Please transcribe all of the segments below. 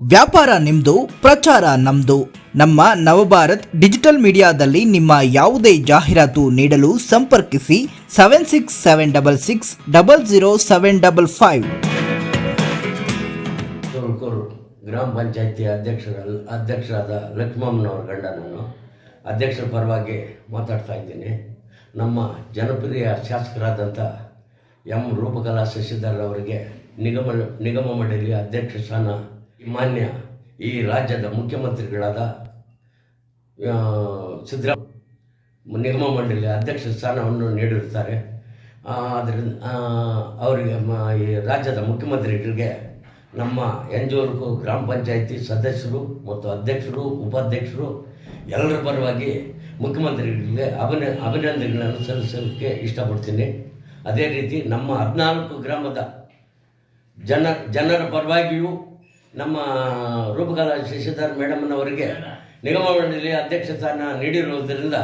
ವ್ಯಾಪಾರ ನಿಮ್ದು, ಪ್ರಚಾರ ನಮ್ದು. ನಮ್ಮ ನವಭಾರತ್ ಡಿಜಿಟಲ್ ಮೀಡಿಯಾದಲ್ಲಿ ನಿಮ್ಮ ಯಾವುದೇ ಜಾಹೀರಾತು ನೀಡಲು ಸಂಪರ್ಕಿಸಿ seven six seven double six double zero seven double five. Tumakuru ಗ್ರಾಮ ಪಂಚಾಯತಿ ಅಧ್ಯಕ್ಷರ ಅಧ್ಯಕ್ಷರಾದ ಲಕ್ಷ್ಮಮ್ಮನವ್ರ ಗಂಡ ನಾನು. ಅಧ್ಯಕ್ಷರ ಪರವಾಗಿ ಮಾತಾಡ್ತಾ ಇದ್ದೀನಿ. ನಮ್ಮ ಜನಪ್ರಿಯ ಶಾಸಕರಾದಂಥ ಎಂ ರೂಪಕಲಾ ಶಶಿಧರ್ ಅವರಿಗೆ ನಿಗಮ ನಿಗಮ ಮಂಡಳಿಯ ಅಧ್ಯಕ್ಷ ಸ್ಥಾನ ಮಾನ್ಯ ಈ ರಾಜ್ಯದ ಮುಖ್ಯಮಂತ್ರಿಗಳಾದ ಸಿದ್ದರಾಮ ನಿಗಮ ಮಂಡಳಿಯ ಅಧ್ಯಕ್ಷ ಸ್ಥಾನವನ್ನು ನೀಡಿರುತ್ತಾರೆ. ಆದ್ದರಿಂದ ಅವರಿಗೆ ಈ ರಾಜ್ಯದ ಮುಖ್ಯಮಂತ್ರಿಗಳಿಗೆ ನಮ್ಮ ಎಂಜೂರು ಗ್ರಾಮ ಪಂಚಾಯಿತಿ ಸದಸ್ಯರು ಮತ್ತು ಅಧ್ಯಕ್ಷರು, ಉಪಾಧ್ಯಕ್ಷರು ಎಲ್ಲರ ಪರವಾಗಿ ಮುಖ್ಯಮಂತ್ರಿಗಳಿಗೆ ಅಭಿನ, ಅಭಿನಂದನೆಗಳನ್ನು ಸಲ್ಲಿಸಲಿಕ್ಕೆ ಇಷ್ಟಪಡ್ತೀನಿ. ಅದೇ ರೀತಿ ನಮ್ಮ ಹದಿನಾಲ್ಕು ಗ್ರಾಮದ ಜನ, ಜನರ ಪರವಾಗಿಯೂ ನಮ್ಮ ರೂಪಕಲಾ ಶಶಿಧರ್ ಮೇಡಮ್ನವರಿಗೆ ನಿಗಮ ಮಂಡಳಿ ಅಧ್ಯಕ್ಷ ಸ್ಥಾನ ನೀಡಿರುವುದರಿಂದ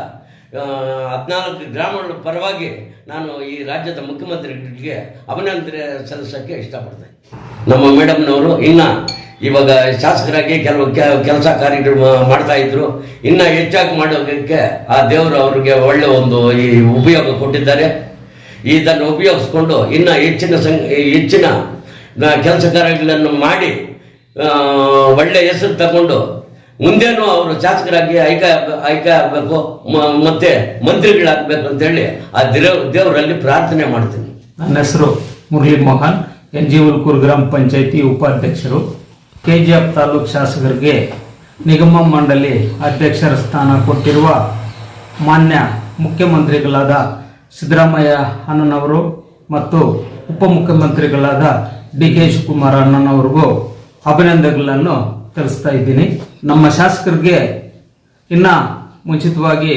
ಹದಿನಾಲ್ಕು ಗ್ರಾಮಗಳ ಪರವಾಗಿ ನಾನು ಈ ರಾಜ್ಯದ ಮುಖ್ಯಮಂತ್ರಿಗಳಿಗೆ ಅಭಿನಂದನೆ ಸಲ್ಲಿಸೋಕ್ಕೆ ಇಷ್ಟಪಡ್ತೇನೆ. ನಮ್ಮ ಮೇಡಮ್ನವರು ಇನ್ನು ಇವಾಗ ಶಾಸಕರಾಗಿ ಕೆಲವು ಕೆಲಸ ಕಾರ್ಯಗಳು ಮಾಡ್ತಾ ಇದ್ರು. ಇನ್ನು ಹೆಚ್ಚಾಗಿ ಮಾಡೋದಕ್ಕೆ ಆ ದೇವರು ಅವರಿಗೆ ಒಳ್ಳೆ ಒಂದು ಈ ಉಪಯೋಗ ಕೊಟ್ಟಿದ್ದಾರೆ. ಇದನ್ನು ಉಪಯೋಗಿಸ್ಕೊಂಡು ಇನ್ನು ಹೆಚ್ಚಿನ ಸಂ ಹೆಚ್ಚಿನ ಕೆಲಸ ಕಾರ್ಯಗಳನ್ನು ಮಾಡಿ ಒಳ್ಳೆ ಹೆಸರು ತಗೊಂಡು ಮುಂದೇನು ಅವರು ಶಾಸಕರಾಗಿ ಆಯ್ಕೆ ಆಯ್ಕೆ ಆಗಬೇಕು ಮತ್ತೆ ಮಂತ್ರಿಗಳಾಗಬೇಕು ಅಂತೇಳಿ ಆ ದೇವ್ ದೇವರಲ್ಲಿ ಪ್ರಾರ್ಥನೆ ಮಾಡ್ತೀನಿ. ನನ್ನ ಹೆಸರು ಮುರಳಿ ಮೋಹನ್ ಎನ್ ಜಿ ಉಲ್ಕೂರು ಗ್ರಾಮ ಪಂಚಾಯತಿ ಉಪಾಧ್ಯಕ್ಷರು. ಕೆ ಜಿ ಎಫ್ ತಾಲೂಕು ಶಾಸಕರಿಗೆ ನಿಗಮ ಮಂಡಳಿ ಅಧ್ಯಕ್ಷರ ಸ್ಥಾನ ಕೊಟ್ಟಿರುವ ಮಾನ್ಯ ಮುಖ್ಯಮಂತ್ರಿಗಳಾದ ಸಿದ್ದರಾಮಯ್ಯ ಅಣ್ಣನವರು ಮತ್ತು ಉಪಮುಖ್ಯಮಂತ್ರಿಗಳಾದ ಡಿ ಕೆ ಶಿವಕುಮಾರ್ ಅಣ್ಣನವ್ರಿಗೂ ಅಭಿನಂದನೆಗಳನ್ನು ತಿಳಿಸ್ತಾ ಇದ್ದೀನಿ. ನಮ್ಮ ಶಾಸಕರಿಗೆ ಇನ್ನ ಮುಂಚಿತವಾಗಿ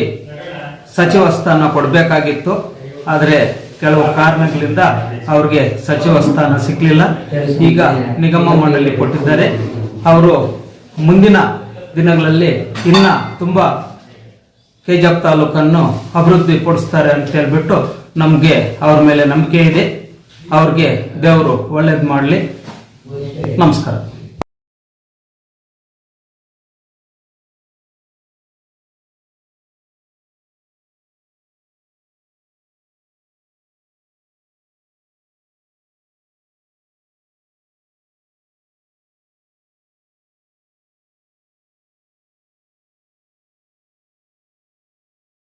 ಸಚಿವ ಸ್ಥಾನ ಕೊಡಬೇಕಾಗಿತ್ತು. ಆದರೆ ಕೆಲವು ಕಾರಣಗಳಿಂದ ಅವ್ರಿಗೆ ಸಚಿವ ಸ್ಥಾನ ಸಿಕ್ಕಲಿಲ್ಲ ಈಗ ನಿಗಮ ಮಂಡಳಿ ಕೊಟ್ಟಿದ್ದಾರೆ. ಅವರು ಮುಂದಿನ ದಿನಗಳಲ್ಲಿ ಇನ್ನ ತುಂಬ ಕೆಜಪ್ ತಾಲೂಕನ್ನು ಅಭಿವೃದ್ಧಿ ಪಡಿಸ್ತಾರೆ ಅಂತ ಹೇಳ್ಬಿಟ್ಟು ನಮಗೆ ಅವ್ರ ಮೇಲೆ ನಂಬಿಕೆ ಇದೆ. ಅವ್ರಿಗೆ ದೇವರು ಒಳ್ಳೇದು ಮಾಡಲಿ. ನಮಸ್ಕಾರ.